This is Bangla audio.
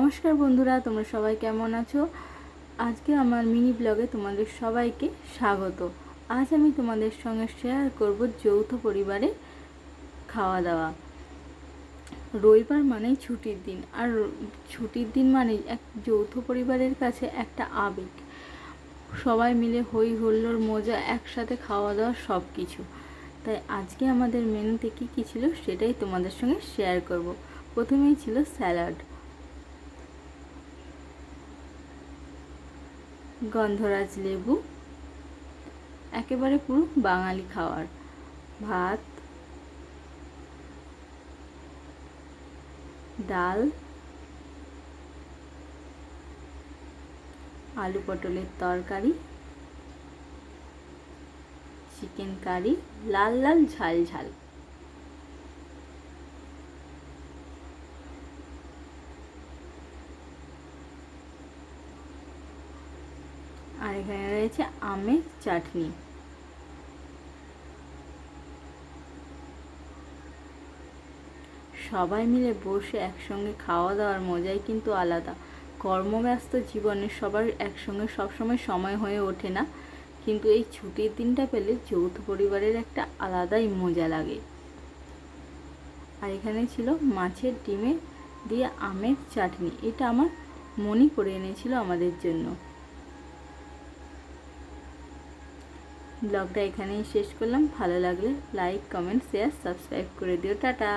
নমস্কার বন্ধুরা, তোমরা সবাই কেমন আছো? আজকে আমার মিনি ব্লগে তোমাদের সবাইকে স্বাগত। আজ আমি তোমাদের সঙ্গে শেয়ার করব যৌথ পরিবারে খাওয়া দাওয়া রবিবার মানেই ছুটির দিন, আর ছুটির দিন মানেই এক যৌথ পরিবারের কাছে একটা আবেগ। সবাই মিলে হই হুল্লোড় মজা একসাথে খাওয়া দাওয়া সব কিছু তাই আজকে আমাদের মেনুতে কী কী ছিল সেটাই তোমাদের সঙ্গে শেয়ার করব। প্রথমেই ছিল স্যালাড। গন্ধরাজ লেবু, একেবারে পুরো বাঙালি খাওয়ার। ভাত, ডাল, আলু পটলের তরকারি, চিকেন কারি, লাল লাল ঝাল ঝাল। আর এখানে রয়েছে আমের চাটনি। সবাই মিলে বসে একসঙ্গে খাওয়া দাওয়ার মজাই কিন্তু আলাদা। কর্মব্যস্ত জীবনে সবার একসঙ্গে সবসময় সময় হয়ে ওঠে না, কিন্তু এই ছুটির দিনটা পেলে যৌথ পরিবারের একটা আলাদাই মজা লাগে। আর এখানে ছিল মাছের ডিমে দিয়ে আমের চাটনি, এটা আমার মনি করে এনেছিল আমাদের জন্য। ব্লগটা এখানেই শেষ করলাম। ভালো লাগলে লাইক কমেন্ট শেয়ার সাবস্ক্রাইব করে দিও। টাটা!